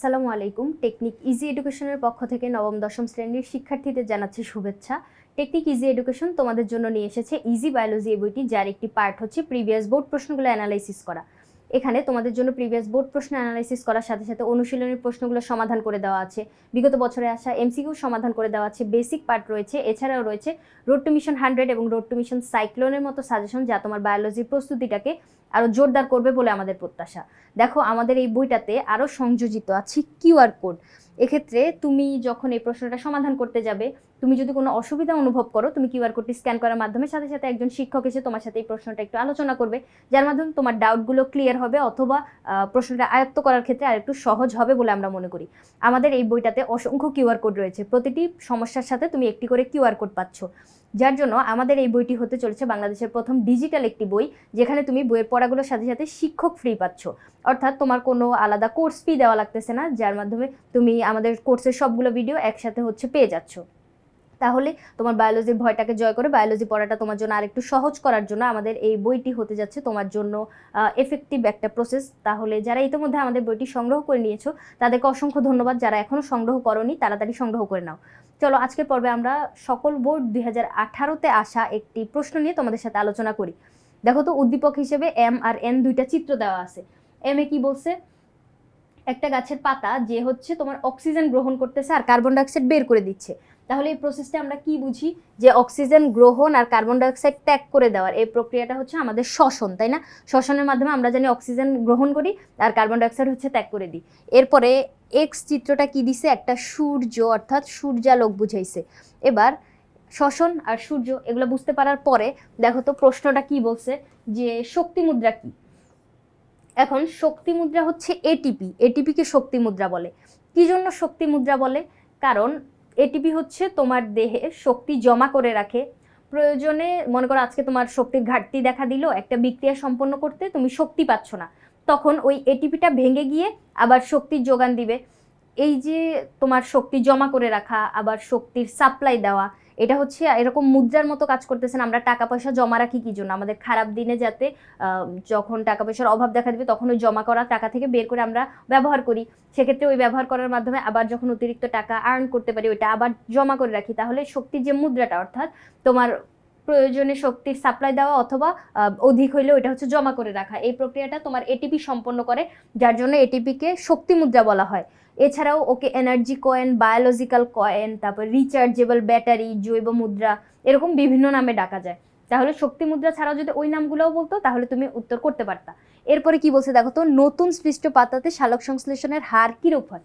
আসসালামু আলাইকুম। Technique easy এডুকেশনের পক্ষ থেকে নবম, দশম শ্রেণির শিক্ষার্থীদের জানাচ্ছি শুভেচ্ছা। টেকনিক ইজি এডুকেশন তোমাদের জন্য নিয়ে এসেছে ইজি বায়োলজি বইটি, যার একটি পার্ট হচ্ছে প্রিভিয়াস বোর্ড প্রশ্নগুলো অ্যানালাইসিস করা। এখানে তোমাদের জন্য প্রিভিয়াস বোর্ড প্রশ্ন অ্যানালাইসিস করার সাথে সাথে অনুশীলনের প্রশ্নগুলো সমাধান করে দেওয়া আছে। বিগত বছরে আসা এমসিকিউ সমাধান করে দেওয়া আছে। বেসিক পার্ট রয়েছে। এছাড়াও রয়েছে রোড টু মিশন হান্ড্রেড এবং রোড টু মিশন সাইক্লোনের মতো সাজেশন, যা তোমার বায়োলজির প্রস্তুতিটাকে আরও জোরদার করবে বলে আমাদের প্রত্যাশা। দেখো, আমাদের এই বইটাতে আরও সংযোজিত আছে কিউআর কোড। এক্ষেত্রে তুমি যখন এই প্রশ্নটা সমাধান করতে যাবে, তুমি যদি কোনো অসুবিধা অনুভব করো, তুমি কিউআর কোডটি স্ক্যান করার মাধ্যমে সাথে সাথে একজন শিক্ষক এসে তোমার সাথে এই প্রশ্নটা একটু আলোচনা করবে, যার মাধ্যমে তোমার ডাউটগুলো ক্লিয়ার হবে অথবা প্রশ্নটা আয়ত্ত করার ক্ষেত্রে আরেকটু সহজ হবে বলে আমরা মনে করি। আমাদের এই বইটাতে অসংখ্য কিউআর কোড রয়েছে, প্রতিটি সমস্যার সাথে তুমি একটি করে কিউআর কোড পাচ্ছ। যার জন্য আমাদের এই বইটি হতে চলেছে বাংলাদেশের প্রথম ডিজিটাল একটি বই, যেখানে তুমি বইয়ের পড়াগুলোর সাথে সাথে শিক্ষক ফ্রি পাচ্ছ। অর্থাৎ তোমার কোনো আলাদা কোর্স ফি দেওয়া লাগতেছে না, যার মাধ্যমে তুমি আমাদের কোর্সের সবগুলো ভিডিও একসাথে হচ্ছে পেয়ে যাচ্ছ। তাহলে তোমার বায়োলজির ভয়টাকে জয় করে বায়োলজি পড়াটা তোমার জন্য আরেকটু সহজ করার জন্য আমাদের এই বইটি হতে যাচ্ছে তোমার জন্য এফেক্টিভ একটা প্রসেস তাহলে যারা ইতিমধ্যে আমাদের বইটি সংগ্রহ করে নিয়েছো, তাদেরকে অসংখ্য ধন্যবাদ। যারা এখনও সংগ্রহ করনি, তাড়াতাড়ি সংগ্রহ করে নাও। চলো, আজকের পর্বে আমরা সকল বোর্ড দুই হাজার আঠারোতে আসা একটি প্রশ্ন নিয়ে তোমাদের সাথে আলোচনা করি। দেখো তো, উদ্দীপক হিসেবে এম আর এন দুইটা চিত্র দেওয়া আছে। এম এ কি বলছে? একটা গাছের পাতা যে হচ্ছে তোমার অক্সিজেন গ্রহণ করতেছে আর কার্বন ডাইঅক্সাইড বের করে দিচ্ছে। তাহলে এই প্রসেসটা আমরা কি বুঝি? যে অক্সিজেন গ্রহণ আর কার্বন ডাইঅক্সাইড ত্যাগ করে দেওয়ার। এই প্রক্রিয়াটা হচ্ছে আমাদের শ্বসন, তাই না? শ্বসনের মাধ্যমে আমরা জানি অক্সিজেন গ্রহণ করি, আর কার্বন ডাইঅক্সাইড হচ্ছে ত্যাগ করে দিই। এরপরে এক্স চিত্রটা কি দিছে? একটা সূর্য, অর্থাৎ সূর্যালোক বুঝাইছে। এবার শ্বসন আর সূর্য, এগুলো বুঝতে পারার পরে দেখো তো প্রশ্নটা কি বলছে? যে শক্তি মুদ্রা কি? এখন শক্তি মুদ্রা হচ্ছে এটিপি এটিপিকে শক্তি মুদ্রা বলে। কি জন্য শক্তি মুদ্রা বলে? কারণ এটিপি হচ্ছে তোমার দেহে শক্তি জমা করে রাখে। প্রয়োজনে মনে করো আজকে তোমার শক্তির ঘাটতি দেখা দিল, একটা বিক্রিয়া সম্পন্ন করতে তুমি শক্তি পাচ্ছ না। তখন ওই এটিপিটা ভেঙে গিয়ে আবার শক্তির যোগান দিবে। এই যে তোমার শক্তি জমা করে রাখা, আবার শক্তির সাপ্লাই দেওয়া এটা হচ্ছে, এরকম মুদ্রার মতো কাজ করতেছেন, আমরা টাকা পয়সা জমা রাখি কি জন্য? আমাদের খারাপ দিনে যাতে যখন টাকা পয়সার অভাব দেখা দিবে, তখন ওই জমা করা টাকা থেকে বের করে আমরা ব্যবহার করি। সেক্ষেত্রে ওই ব্যবহার করার মাধ্যমে আবার যখন অতিরিক্ত টাকা আর্ন করতে পারি, ওইটা আবার জমা করে রাখি। তাহলে শক্তির যে মুদ্রাটা, অর্থাৎ তোমার প্রয়োজনে শক্তির সাপ্লাই দেওয়া অথবা অধিক হইলে ওইটা হচ্ছে জমা করে রাখা। এই প্রক্রিয়াটা তোমার এটিপি সম্পন্ন করে, যার জন্য এটিপিকে শক্তি মুদ্রা বলা হয়। এছাড়াও okay energy coin biological coin তারপর রিচার্জেবল ব্যাটারি জৈব মুদ্রা, এরকম বিভিন্ন নামে ডাকা যায়। তাহলে শক্তি মুদ্রা ছাড়াও যদি ওই নামগুলোও বলতো, তাহলে তুমি উত্তর করতে পারতা। এরপরে কি বলছে দেখো তো, নতুন সৃষ্ট পাতাতে শালক সংশ্লেষণের হার কিরূপ হয়?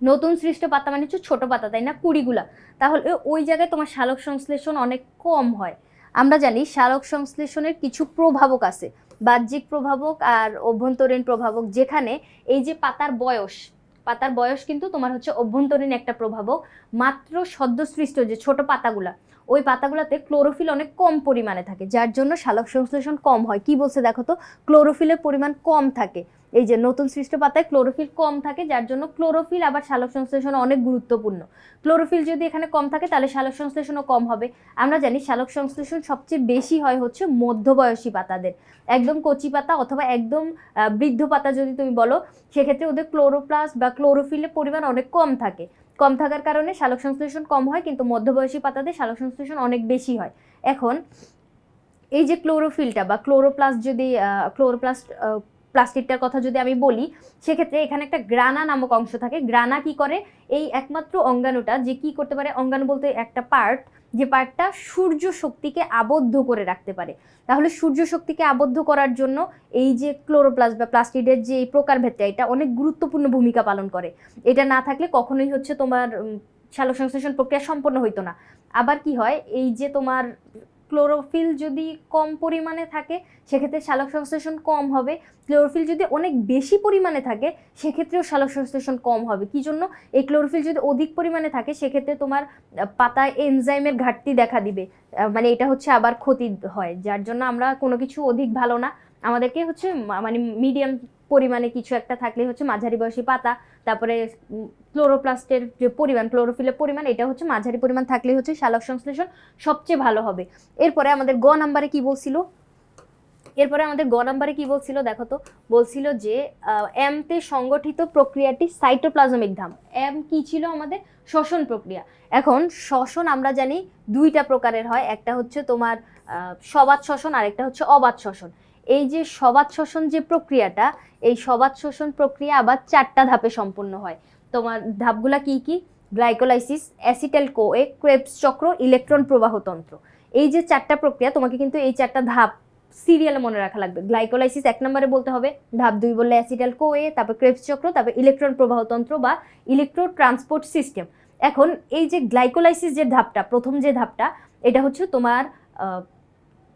নতুন সৃষ্ট পাতা মানে হচ্ছে ছোট পাতা, তাই না? কুড়িগুলা। তাহলে ওই জায়গায় তোমার শালক সংশ্লেষণ অনেক কম হয়। আমরা জানি শালক সংশ্লেষণের কিছু প্রভাবক আছে। বাহ্যিক প্রভাবক আর অভ্যন্তরীণ প্রভাবক, যেখানে এই যে পাতার বয়স পাতার বয়স কিন্তু তোমার হচ্ছে অভ্যন্তরীণ একটা প্রভাবও মাত্র সদ্যসৃষ্ট যে ছোট পাতাগুলা, ওই পাতাগুলোতে ক্লোরোফিল অনেক কম পরিমাণে থাকে, যার জন্য শালক সংশ্লেষণ কম হয়। কি বলছে দেখো তো? ক্লোরোফিলের পরিমাণ কম থাকে। এই যে নতুন সৃষ্ট পাতায় ক্লোরোফিল কম থাকে, যার জন্য ক্লোরোফিল আবার শালক সংশ্লেষণ অনেক গুরুত্বপূর্ণ। ক্লোরোফিল যদি এখানে কম থাকে, তাহলে শালক সংশ্লেষণও কম হবে। আমরা জানি শালক সংশ্লেষণ সবচেয়ে বেশি হয় হচ্ছে মধ্যবয়সী পাতাদের। একদম কচি পাতা অথবা একদম বৃদ্ধ পাতা যদি তুমি বলো, সেক্ষেত্রে ওদের ক্লোরোপ্লাস্ট বা ক্লোরোফিলের পরিমাণ অনেক কম থাকে। কম থাকার কারণে শালক সংশ্লেষণ কম হয়, কিন্তু মধ্যবয়সী পাতাদের শালক সংশ্লেষণ অনেক বেশি হয়। এখন, এই যে ক্লোরোফিলটা বা ক্লোরোপ্লাস্ট যদি ক্লোরোপ্লাস্ট প্লাস্টিকটার কথা যদি আমি বলি, সেক্ষেত্রে এখানে একটা গ্রানা নামক অংশ থাকে। গ্রানা কি করে? এই একমাত্র অঙ্গাণুটা যে কি করতে পারে? অঙ্গাণু বলতে একটা পার্ট, যে পার্টটা সূর্য শক্তিকে আবদ্ধ করে রাখতে পারে। তাহলে সূর্য শক্তিকে আবদ্ধ করার জন্য এই যে ক্লোরোপ্লাস্ট বা প্লাস্টিডের যে এই প্রকারভেদটা, এটা অনেক গুরুত্বপূর্ণ ভূমিকা পালন করে। এটা না থাকলে কখনোই হচ্ছে তোমার সালোক সংশ্লেষণ প্রক্রিয়া সম্পন্ন হইতো না। আবার কি হয়? এই যে তোমার ক্লোরোফিল যদি কম পরিমাণে থাকে, সেক্ষেত্রে সালোক সংশ্লেষণ কম হবে। ক্লোরোফিল যদি অনেক বেশি পরিমাণে থাকে, সেক্ষেত্রেও সালোক সংশ্লেষণ কম হবে। কি জন্য? এই ক্লোরোফিল যদি অধিক পরিমাণে থাকে, সেক্ষেত্রে তোমার পাতায় এনজাইমের ঘাটতি দেখা দিবে। মানে এটা হচ্ছে আবার ক্ষতি হয়, যার জন্য আমরা কোনো কিছু অধিক ভালো না। আমাদেরকে হচ্ছে মানে মিডিয়াম পরিমাণে কিছু একটা থাকলে হচ্ছে মাঝারি বয়সী পাতা, তারপরে ক্লোরোপ্লাস্টের যে পরিমাণ ক্লোরোফিলের পরিমাণ, এটা হচ্ছে মাঝারি পরিমাণ থাকলে হচ্ছে শালক সংশ্লেষণ সবচেয়ে ভালো হবে। এরপরে আমাদের গ নাম্বারে কি বলছিল? এরপরে আমাদের গ নাম্বারে কি বলছিল? দেখো তো, বলছিল যে এম তে সংগঠিত প্রক্রিয়াটি সাইটোপ্লাজমিক ধাম এম কি ছিল আমাদের? শ্বসন প্রক্রিয়া। এখন শ্বসন আমরা জানি দুইটা প্রকারের হয়, একটা হচ্ছে তোমার সবাত শ্বসন আর একটা হচ্ছে অবাত শ্বসন। এই যে সবাত শ্বসন যে প্রক্রিয়াটা, এই সবাত শ্বসন প্রক্রিয়া আবার চারটা ধাপে সম্পন্ন হয়। তোমার ধাপগুলা কি কি? গ্লাইকোলাইসিস অ্যাসিটাল কোয়ে ক্রেবস চক্র, ইলেকট্রন প্রবাহতন্ত্র এই যে চারটা প্রক্রিয়া, তোমাকে কিন্তু এই চারটা ধাপ সিরিয়ালে মনে রাখা লাগবে। গ্লাইকোলাইসিস এক নম্বরে বলতে হবে, ধাপ দুই বললে অ্যাসিটাল কোয়ে তারপর ক্রেবস চক্র, তারপর ইলেকট্রন প্রবাহতন্ত্র বা ইলেকট্রো ট্রান্সপোর্ট সিস্টেম। এখন এই যে গ্লাইকোলাইসিস যে ধাপটা, প্রথম যে ধাপটা, এটা হচ্ছে তোমার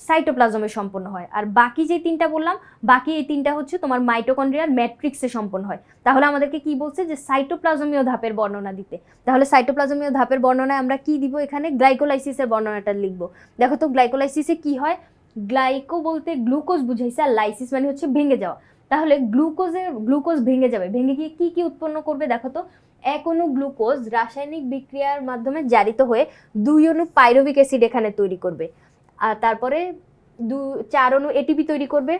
সাইটোপ্লাজমে সম্পন্ন হয়। আর বাকি যে তিনটা বললাম, বাকি এই তিনটা হচ্ছে তোমার মাইটোকন্ড্রিয়াল ম্যাট্রিক্সে সম্পন্ন হয়। তাহলে আমাদেরকে কি বলছে যে সাইটোপ্লাজমীয় ধাপের বর্ণনা দিতে। তাহলে সাইটোপ্লাজমীয় ধাপের বর্ণনায় আমরা কি দিব এখানে? গ্লাইকোলাইসিসের বর্ণনাটা লিখব। দেখো তো গ্লাইকোলাইসিসে কি হয়? গ্লাইকো বলতে গ্লুকোজ বুঝাইছে আর লাইসিস মানে হচ্ছে ভেঙে যাওয়া। তাহলে গ্লুকোজের গ্লুকোজ ভেঙে যাবে। ভেঙে গিয়ে কি কি উৎপন্ন করবে দেখো তো? এক অণু গ্লুকোজ রাসায়নিক বিক্রিয়ার মাধ্যমে জারিত হয়ে দুই অণু পাইরুভিক অ্যাসিড এখানে তৈরি করবে। আর তারপরে দু, চার অণু এটিপি তৈরি করবে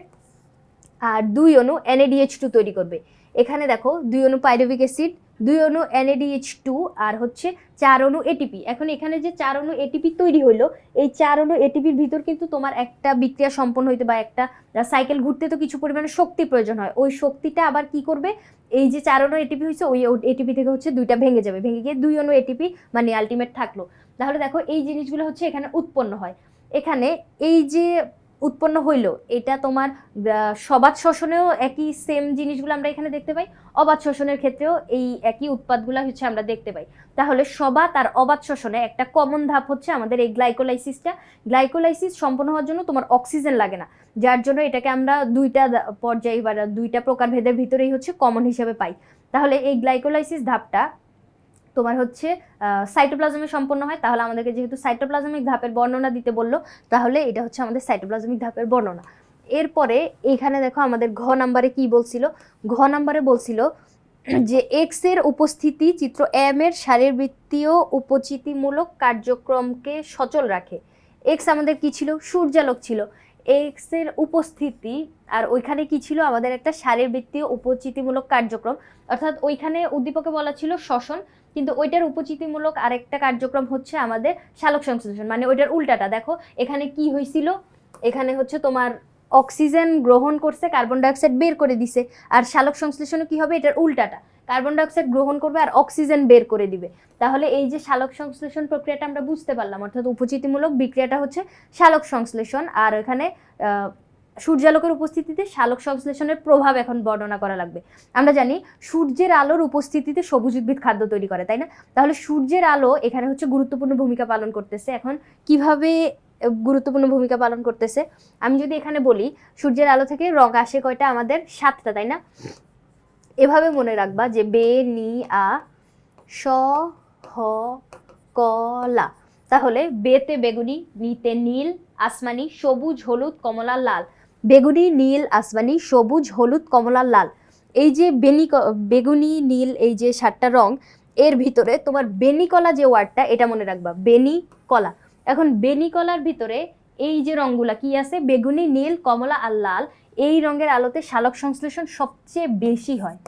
আর দুই অণু এনএডিএইচ টু তৈরি করবে। এখানে দেখো দুই অণু পাইরুভিক অ্যাসিড দুই অণু এনএডিএইচ টু আর হচ্ছে চার অণু এটিপি এখন এখানে যে চার অণু এটিপি তৈরি হলো, এই চার অণু এটিপির ভিতর কিন্তু তোমার একটা বিক্রিয়া সম্পন্ন হইতে বা একটা সাইকেল ঘুরতে তো কিছু পরিমাণে শক্তি প্রয়োজন হয়। ওই শক্তিটা আবার কি করবে? এই যে চার অণু এটিপি হয়েছে ওই এটিপি থেকে হচ্ছে দুইটা ভেঙে যাবে। ভেঙে গিয়ে দুই অণু এটিপি মানে আলটিমেট থাকল। তাহলে দেখো এই জিনিসগুলো হচ্ছে এখানে উৎপন্ন হয়। এখানে এই যে উৎপন্ন হইল, এটা তোমার সবাত শ্বসনেও একই সেম জিনিসগুলো আমরা এখানে দেখতে পাই। অবাত শ্বসনের ক্ষেত্রেও এই একই উৎপাদগুলো হচ্ছে আমরা দেখতে পাই। তাহলে সবাত আর অবাত শ্বসনে একটা কমন ধাপ হচ্ছে আমাদের এই গ্লাইকোলাইসিসটা গ্লাইকোলাইসিস সম্পন্ন হওয়ার জন্য তোমার অক্সিজেন লাগে না, যার জন্য এটাকে আমরা দুইটা পর্যায়ে বা দুইটা প্রকারভেদের ভিতরেই হচ্ছে কমন হিসেবে পাই। তাহলে এই গ্লাইকোলাইসিস ধাপটা তোমার হচ্ছে সাইটোপ্লাজমে সম্পন্ন হয়, তাহলে আমাদেরকে যেহেতু সাইটোপ্লাজমিক ধাপের বর্ণনা দিতে বলল, তাহলে এটা হচ্ছে আমাদের সাইটোপ্লাজমিক ধাপের বর্ণনা। এরপরে এইখানে দেখো আমাদের ঘ নাম্বারে কি বলছিল? ঘ নাম্বারে বলছিল যে এক্সের উপস্থিতি চিত্র এম এর শারীরবৃত্তীয় উপচিতিমূলক কার্যক্রমকে সচল রাখে। এক্স আমাদের কি ছিল? সূর্যালোক ছিল। এক্সের উপস্থিতি আর ওইখানে কি ছিল? আমাদের একটা শারীরবৃত্তীয় উপচিতিমূলক কার্যক্রম। অর্থাৎ ওইখানে উদ্দীপকে বলা ছিল শ্বসন কিন্তু ওইটার উপচিতিমূলক আরেকটা কার্যক্রম হচ্ছে আমাদের শালক সংশ্লেষণ মানে ওইটার উল্টাটা। দেখো, এখানে কি হয়েছিল এখানে হচ্ছে তোমার অক্সিজেন গ্রহণ করছে, কার্বন ডাইঅক্সাইড বের করে দিছে। আর শালক সংশ্লেষণে কি হবে? এটার উল্টাটা। কার্বন ডাইঅক্সাইড গ্রহণ করবে আর অক্সিজেন বের করে দিবে। তাহলে এই যে শালক সংশ্লেষণ প্রক্রিয়াটা আমরা বুঝতে পারলাম, অর্থাৎ উপচিতিমূলক বিক্রিয়াটা হচ্ছে শালক সংশ্লেষণ। আর এখানে সূর্যালোকের উপস্থিতিতে শালক সংশ্লেষণের প্রভাব এখন বর্ণনা করা লাগবে। আমরা জানি সূর্যের আলোর উপস্থিতিতে সবুজ উদ্ভিদ খাদ্য তৈরি করে, তাই না? তাহলে সূর্যের আলো এখানে হচ্ছে গুরুত্বপূর্ণ ভূমিকা পালন করতেছে। এখন কীভাবে গুরুত্বপূর্ণ ভূমিকা পালন করতেছে? আমি যদি এখানে বলি, সূর্যের আলো থেকে রং আসে কয়টা? আমাদের সাতটা, তাই না? এভাবে মনে রাখবা যে বে, নি, আ, স, হ, ক, লা। তাহলে বেতে বেগুনি, নিতে নীল, আসমানি, সবুজ, হলুদ, কমলা, লাল। বেগুনি, নীল, আসমানি, সবুজ, হলুদ কমলা লাল। এই যে বেনি বেগুনি, নীল, এই যে সাতটা রং, এর ভিতরে তোমার বেনি কলা যে ওয়ার্ডটা, এটা মনে রাখবা। বেনি কলা। এখন বেনি কলার ভিতরে এই যে রংগুলা কি আছে? বেগুনি, নীল, কমলা আর লাল, এই রঙের আলোতে শালক সংশ্লেষণ সবচেয়ে বেশি হয়।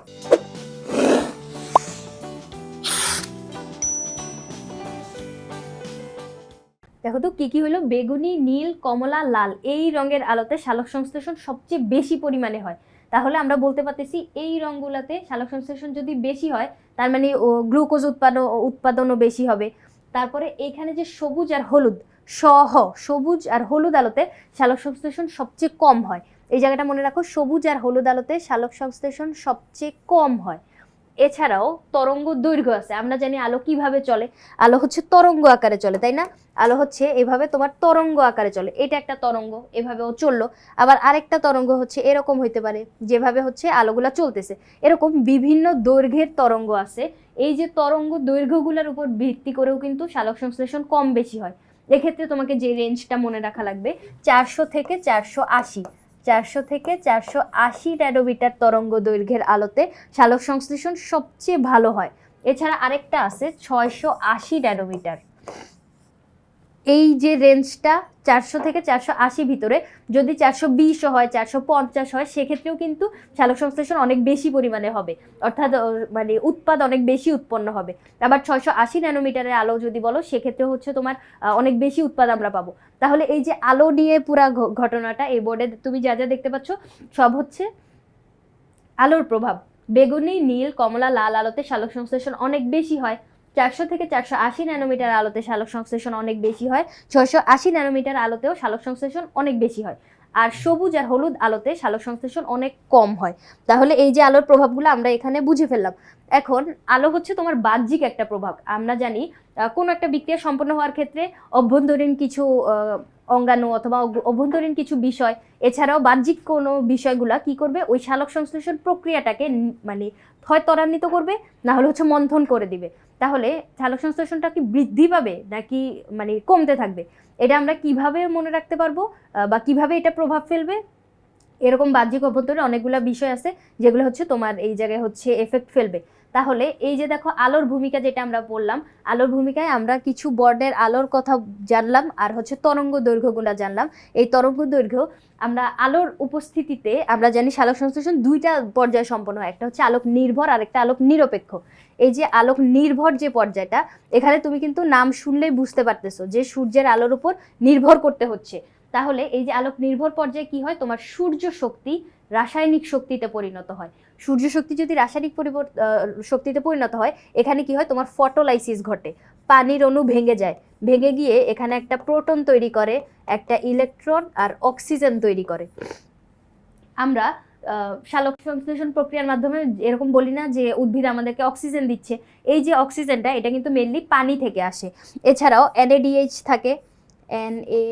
দেখো তো, কি কি হলো বেগুনি, নীল, কমলা, লাল। এই রঙের আলোতে শালক সংশ্লেষণ সবচেয়ে বেশি পরিমাণে হয়। তাহলে আমরা বলতে পারতেছি, এই রঙগুলাতে শালক সংশ্লেষণ যদি বেশি হয়, তার মানে ও গ্লুকোজ উৎপাদন, উৎপাদনও বেশি হবে। তারপরে এখানে যে সবুজ আর হলুদ সহ সবুজ আর হলুদ আলোতে শালক সংশ্লেষণ সবচেয়ে কম হয়। এই জায়গাটা মনে রাখো, সবুজ আর হলুদ আলোতে শালক সংশ্লেষণ সবচেয়ে কম হয়। এছাড়াও তরঙ্গ দৈর্ঘ্য আছে। আমরা জানি আলো কীভাবে চলে? আলো হচ্ছে তরঙ্গ আকারে চলে, তাই না? আলো হচ্ছে এভাবে তোমার তরঙ্গ আকারে চলে। এটা একটা তরঙ্গ, এভাবেও চলল। আবার আরেকটা তরঙ্গ হচ্ছে এরকম হইতে পারে, যেভাবে হচ্ছে আলোগুলা চলতেছে। এরকম বিভিন্ন দৈর্ঘ্যের তরঙ্গ আছে। এই যে তরঙ্গ দৈর্ঘ্যগুলোর উপর ভিত্তি করেও কিন্তু শালক সংশ্লেষণ কম বেশি হয়। এক্ষেত্রে তোমাকে যে রেঞ্জটা মনে রাখা লাগবে, চারশো থেকে চারশো আশি। চারশো থেকে চারশো আশি ন্যানোমিটার তরঙ্গ দৈর্ঘ্যের আলোতে শালক সংশ্লেষণ সবচেয়ে ভালো হয়। এছাড়া আরেকটা আছে ছয়শো আশি ন্যানোমিটার। এই যে রেঞ্জটা চারশো থেকে চারশো আশি ভিতরে, যদি চারশো বিশও হয়, চারশো পঞ্চাশ হয়, সেক্ষেত্রেও কিন্তু সালোক সংশ্লেষণ অনেক বেশি পরিমাণে হবে। অর্থাৎ মানে উৎপাদ অনেক বেশি উৎপন্ন হবে। আবার ছয়শো আশি ন্যানোমিটারের আলো যদি বলো সেক্ষেত্রে হচ্ছে তোমার অনেক বেশি উৎপাদ আমরা পাবো। তাহলে এই যে আলো নিয়ে পুরা ঘটনাটা, এই বোর্ডে তুমি যা যা দেখতে পাচ্ছ, সব হচ্ছে আলোর প্রভাব। বেগুনি, নীল, কমলা, লাল আলোতে সালোক সংশ্লেষণ অনেক বেশি হয়। চারশো থেকে চারশো আশি ন্যানোমিটার আলোতে সালোক সংশ্লেষণ অনেক বেশি হয়। ছয়শো আশি ন্যানোমিটার আলোতেও সালোক সংশ্লেষণ অনেক বেশি হয়। আর সবুজ আর হলুদ আলোতে সালোক সংশ্লেষণ অনেক কম হয়। তাহলে এই যে আলোর প্রভাবগুলো আমরা এখানে বুঝে ফেললাম। এখন আলো হচ্ছে তোমার বাহ্যিক একটা প্রভাব। আমরা জানি কোনো একটা বিক্রিয়া সম্পন্ন হওয়ার ক্ষেত্রে অভ্যন্তরীণ কিছু অঙ্গাণু অথবা অভ্যন্তরীণ কিছু বিষয়। এছাড়াও বাহ্যিক কোনো বিষয়গুলা কি করবে? ওই সালোক সংশ্লেষণ প্রক্রিয়াটাকে মানে হয় ত্বরান্বিত করবে, না হলে হচ্ছে মন্থন করে দিবে। তাহলে সালোক সংশ্লেষণটা কি বৃদ্ধি পাবে, নাকি মানে কমতে থাকবে? এটা আমরা কীভাবে মনে রাখতে পারব বা কীভাবে এটা প্রভাব ফেলবে? এরকম বাহ্যিক অভ্যন্তরে অনেকগুলো বিষয় আছে, যেগুলো হচ্ছে তোমার এই জায়গায় হচ্ছে এফেক্ট ফেলবে। তাহলে এই যে দেখো আলোর ভূমিকা যেটা আমরা বললাম, আলোর ভূমিকায় আমরা কিছু বর্ণের আলোর কথা জানলাম আর হচ্ছে তরঙ্গ দৈর্ঘ্যগুলো জানলাম। এই তরঙ্গ দৈর্ঘ্য আমরা আলোর উপস্থিতিতে আমরা জানি সালোক সংশ্লেষণ দুইটা পর্যায়ে সম্পন্ন হয়, একটা হচ্ছে আলোক নির্ভর আর একটা আলোক নিরপেক্ষ। এই যে আলোক নির্ভর যে পর্যায়টা, এখানে তুমি কিন্তু নাম শুনলেই বুঝতে পারতেছো যে সূর্যের আলোর উপর নির্ভর করতে হচ্ছে। তাহলে এই যে আলোক নির্ভর পর্যায়ে কি হয়? তোমার সূর্য শক্তি রাসায়নিক শক্তিতে পরিণত হয়। সূর্য শক্তি যদি রাসায়নিক পরিবর্ত আহ, শক্তিতে পরিণত হয় এখানে কি হয়? তোমার ফটোলাইসিস ঘটে। পানির অণু ভেঙে যায়। ভেঙে গিয়ে এখানে একটা প্রোটন তৈরি করে একটা ইলেকট্রন আর অক্সিজেন তৈরি করে। আমরা সালোক সংশ্লেষণ প্রক্রিয়ার মাধ্যমে এরকম বলি না যে উদ্ভিদ আমাদেরকে অক্সিজেন দিচ্ছে। এই যে অক্সিজেনটা এটা কিন্তু মেনলি পানি থেকে আসে। এছাড়াও এনএডিএইচ থাকে। এন এ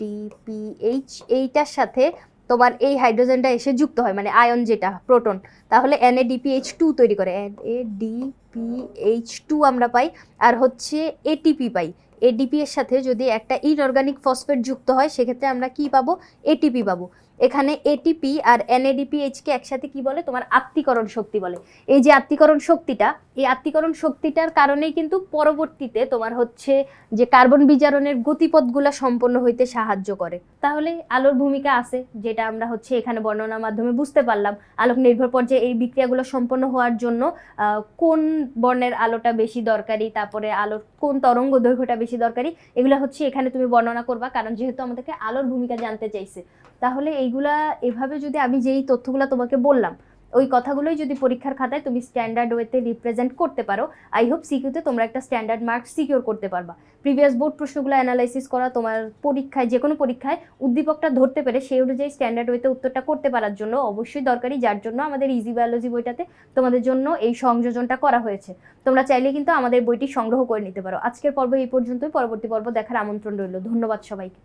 ডিপিএইচ এইটার সাথে তোমার এই হাইড্রোজেনটা এসে যুক্ত হয় মানে আয়ন যেটা, প্রোটন, তাহলে এনএডিপিএইচ টু তৈরি করে। এন এ ডিপিএইচ টু আমরা পাই, আর হচ্ছে এটিপি পাই। এডিপি এর সাথে যদি একটা ইনঅর্গানিক ফসফেট যুক্ত হয়, সেক্ষেত্রে আমরা কি পাবো? এটিপি পাবো। এখানে এটিপি আর এনএডিপিএইচকে একসাথে কি বলে? তোমার আত্মীকরণ শক্তি বলে। এই যে আত্মীকরণ শক্তিটা, এই আত্মীকরণ শক্তিটার কারণেই কিন্তু পরবর্তীতে তোমার হচ্ছে যে কার্বন বিজারণের গতিপথগুলো সম্পন্ন হইতে সাহায্য করে। তাহলে আলোর ভূমিকা আছে, যেটা আমরা হচ্ছে এখানে বর্ণনার মাধ্যমে বুঝতে পারলাম। আলোক নির্ভর পর্যায়ে এই বিক্রিয়াগুলো সম্পন্ন হওয়ার জন্য কোন বর্ণের আলোটা বেশি দরকারি, তারপরে আলোর কোন তরঙ্গ দৈর্ঘ্যটা বেশি দরকারি, এগুলো হচ্ছে এখানে তুমি বর্ণনা করবা, কারণ যেহেতু আমাদেরকে আলোর ভূমিকা জানতে চাইছে। তাহলে এইগুলা এভাবে যদি আমি যেই তথ্যগুলো তোমাকে বললাম, ওই কথাগুলোই যদি পরীক্ষার খাতায় তুমি স্ট্যান্ডার্ড ওয়েতে রিপ্রেজেন্ট করতে পারো আই হোপ সিকিউতে তোমরা একটা স্ট্যান্ডার্ড মার্ক সিকিউর করতে পারবা। প্রিভিয়াস বোর্ড প্রশ্নগুলো অ্যানালাইসিস করা, তোমার পরীক্ষায় যে কোনো পরীক্ষায় উদ্দীপকটা ধরতে পেরে সেই অনুযায়ী স্ট্যান্ডার্ড ওয়েতে উত্তরটা করতে পারার জন্য অবশ্যই দরকারি, যার জন্য আমাদের ইজি বায়োলজি বইটাতে তোমাদের জন্য এই সংযোজনটা করা হয়েছে। তোমরা চাইলে কিন্তু আমাদের বইটি সংগ্রহ করে নিতে পারো। আজকের পর্ব এই পর্যন্তই, পরবর্তী পর্ব দেখার আমন্ত্রণ রইল। ধন্যবাদ সবাইকে।